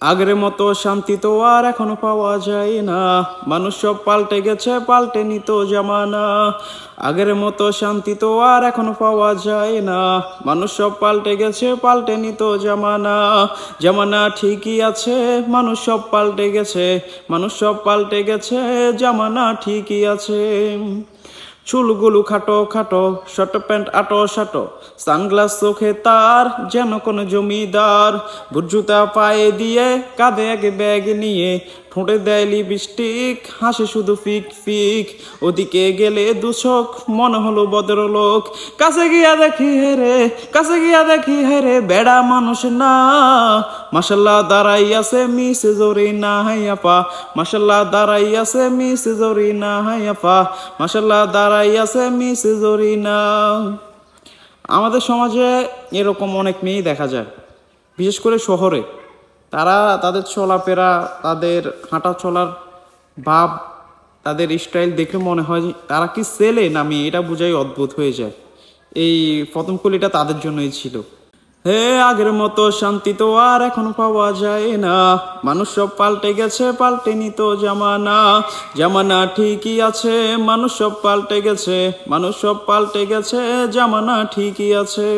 আগের মতো শান্তি তো আর এখনও পাওয়া যায় না। মানুষ সব পাল্টে গেছে, পাল্টে নিত জামানা। আগের মতো শান্তি তো আর এখনও পাওয়া যায় না। মানুষ সব পাল্টে গেছে, পাল্টে নিত জামানা। জামানা ঠিকই আছে, মানুষ সব পাল্টে গেছে। মানুষ সব পাল্টে গেছে, জামানা ঠিকই আছে। চুলগুলো খাটো খাটো, শর্ট প্যান্ট আটো সাটো সানগ্লাস চোখে তার যেন কোনো জমিদার। বুটজুতা পায়ে দিয়ে কাঁধে এক ব্যাগ নিয়ে ঠোঁটে দেয় লিপস্টিক, হাসে শুধু ফিক ফিক। ওদিকে গেলে দুচোখ মনে হলো ভদ্রলোক। কাছে গিয়া দেখি হেরে কাছে গিয়া দেখি হেরে বেড়া মানুষ না। মাসাল্লাহ দাঁড়াই আছে মিস জরি না হাইয়াপা মাসাল্লাহ দাঁড়াই আছে মিস জরি না হাইয়াপা মাসাল্লাহ দাঁড়াই আছে মিস জরি না। আমাদের সমাজে এরকম অনেক মেয়েই দেখা যায়, বিশেষ করে শহরে। তারা তাদের চলাফেরা, তাদের হাঁটা চলার ভাব, তাদের স্টাইল দেখে মনে হয় তারা কি ছেলে না মেয়ে? এটা বোঝাই অদ্ভুত হয়ে যায়। এই প্রথম কলিটা তাদের জন্যই ছিল। হে আগের মতো শান্তি তো আর এখন পাওয়া যায় না। মানুষ সব পাল্টে গেছে, পাল্টে নিত জামানা। জামানা ঠিকই আছে, মানুষ সব পাল্টে গেছে, মানুষ সব পাল্টে গেছে, জামানা ঠিকই আছে।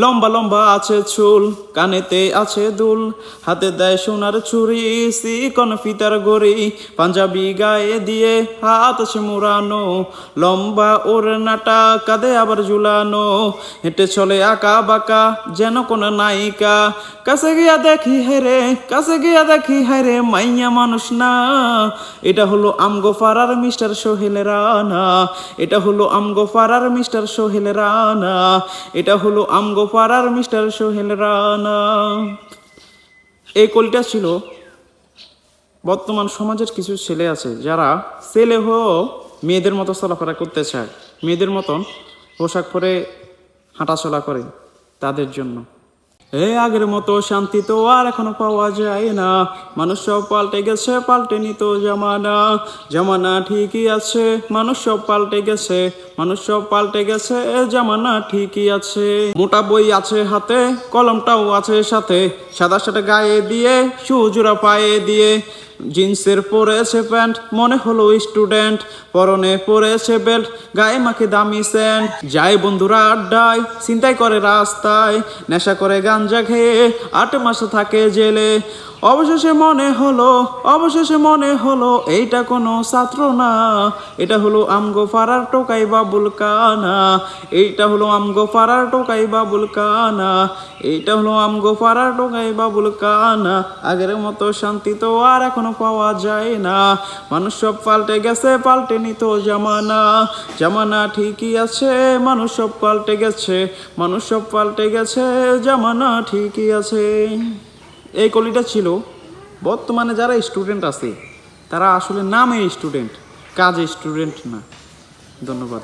লম্বা লম্বা আছে চুল, কানেতে আছে দুল, হাতে দেয় সোনার চুরি সিকন ফিতার গড়ি, পাঞ্জাবি গায়ে দিয়ে হাত আছে মুড়ানো। লম্বা ওর নাটা কাঁধে আবার ঝুলানো, হেঁটে চলে আঁকা বাঁকা যেন কোন নায়িকা। কাছে গিয়া দেখি হেরে কাছে গিয়া দেখি হেরে মাইয়া মানুষ না। এটা হলো আমগো ফারার মিস্টার সোহেল রানা। এটা হলো আমগো ফারার মিস্টার সোহেল রানা। এটা হলো আমগো ফারার মিস্টার সোহেল রানা। এই কলটা ছিল বর্তমান সমাজের কিছু ছেলে আছে, যারা ছেলে হয়েও মেয়েদের মতো চলাফেরা করতে চায়। মেয়েদের মতন পোশাক পরে হাঁটাচলা করে। তাদের জন্য। এ আগের মতো শান্তি তো আর এখনও পাওয়া যায় না। মানুষ সব পাল্টে গেছে, পাল্টে নিত জামানা। জামানা ঠিকই আছে, মানুষ সব পাল্টে গেছে। মানুষ সব পাল্টে গেছে জামানা ঠিকই আছে। মোটা বই আছে হাতে, কলমটাও আছে সাথে। সাদা সাথে গায়ে দিয়ে সুজোড়া পায়ে দিয়ে। জিন্সের পরেছে প্যান্ট, মনে হলো স্টুডেন্ট। পরনে পরেছে বেল্ট, গায়ে মাকে দামি স্যান্ড যায় বন্ধুরা আড্ডায় চিন্তাই করে রাস্তায়, নেশা করে গাঞ্জা খেয়ে, আট মাস থাকে জেলে। অবশেষে মনে হলো, অবশেষে মনে হলো, এইটা কোনো ছাত্র না। এটা হলো আমগো ফারার টোকাই বাবুল কানা। এইটা হলো আমগো ফারার টোকাই বাবুল কানা। এইটা হলো আমগো ফারার টোকাই বাবুল কানা। আগের মতো শান্তি তো আর এখনও পাওয়া যায় না। মানুষ সব পাল্টে গেছে, পাল্টে নিত জামানা। জামানা ঠিকই আছে, মানুষ সব পাল্টে গেছে। মানুষ সব পাল্টে গেছে, জামানা ঠিকই আছে। এই কলিটা ছিল, বর্তমানে যারা স্টুডেন্ট আছে, তারা আসলে নামে স্টুডেন্ট কাজে স্টুডেন্ট না। ধন্যবাদ।